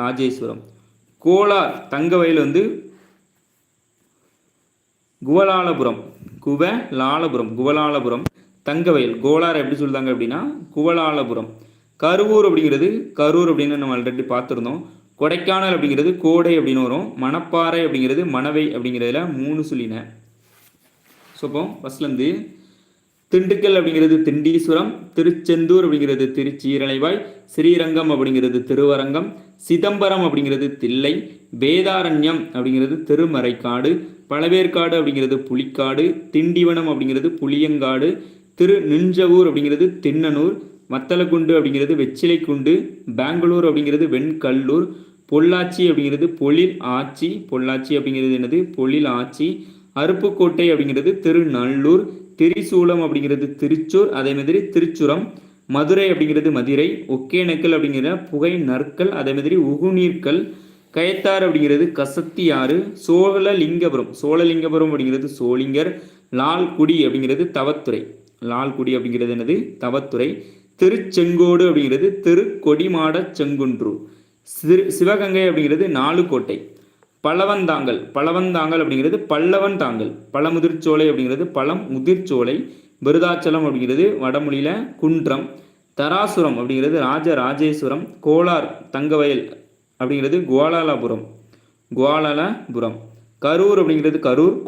ராஜேஸ்வரம். கோலார் தங்கவயல் வந்து குவலாலபுரம். குவலாலபுரம் குவலாலபுரம். தங்கவயல் கோலார் எப்படி சொல்லுதாங்க அப்படின்னா குவலாலபுரம். கரூர் அப்படிங்கிறது கரூர் அப்படின்னு நம்ம ஆல்ரெடி பார்த்துருந்தோம். கொடைக்கானல் அப்படிங்கிறது கோடை அப்படின்னு வரும். மணப்பாறை அப்படிங்கிறது மணவை அப்படிங்கிறதுல மூணு சொல்லின. ஸோ இப்போ ஃபஸ்ட்லேருந்து திண்டுக்கல் அப்படிங்கிறது திண்டீஸ்வரம் திருச்செந்தூர் அப்படிங்கிறது திருச்சீரலைவாய் ஸ்ரீரங்கம் அப்படிங்கிறது திருவரங்கம் சிதம்பரம் அப்படிங்கிறது தில்லை வேதாரண்யம் அப்படிங்கிறது திருமறைக்காடு பழவேற்காடு அப்படிங்கிறது புலிக்காடு திண்டிவனம் அப்படிங்கிறது புளியங்காடு திரு நிஞ்சவூர் அப்படிங்கிறது தின்னனூர் வத்தலக்குண்டு அப்படிங்கிறது வெச்சிலைக்குண்டு பெங்களூர் அப்படிங்கிறது வெண்கல்லூர் பொள்ளாச்சி அப்படிங்கிறது பொழில் ஆச்சி பொள்ளாச்சி அப்படிங்கிறது என்னது? பொழில் ஆச்சி அருப்புக்கோட்டை அப்படிங்கிறது திருநல்லூர் திரிசூலம் அப்படிங்கிறது திருச்சூர் அதே மாதிரி திருச்சுரம் மதுரை அப்படிங்கிறது மதுரை ஒகேனக்கல் அப்படிங்கிற புகை நற்கள் அதே மாதிரி உகுநீர்கள் கயத்தார் அப்படிங்கிறது கசத்தியாறு சோழலிங்கபுரம் சோழலிங்கபுரம் அப்படிங்கிறது சோளிங்கர் லால்குடி அப்படிங்கிறது தவத்துறை. லால்குடி அப்படிங்கிறது என்னது? தவத்துறை. திருச்செங்கோடு அப்படிங்கிறது திருக்கொடிமாட செங்குன்று. சிறு சிவகங்கை அப்படிங்கிறது நாலுக்கோட்டை. பழவந்தாங்கல் பழவந்தாங்கல் அப்படிங்கிறது பல்லவன் தாங்கல். பழமுதிர்ச்சோலை அப்படிங்கிறது பழம் முதிர்ச்சோலை விருதாச்சலம் அப்படிங்கிறது வடமொழியில் குன்றம் தராசுரம் அப்படிங்கிறது ராஜராஜேஸ்வரம் கோலார் தங்கவயல் அப்படிங்கிறது குவாலாலாபுரம். குவாலாலாபுரம். கரூர் அப்படிங்கிறது கரூர்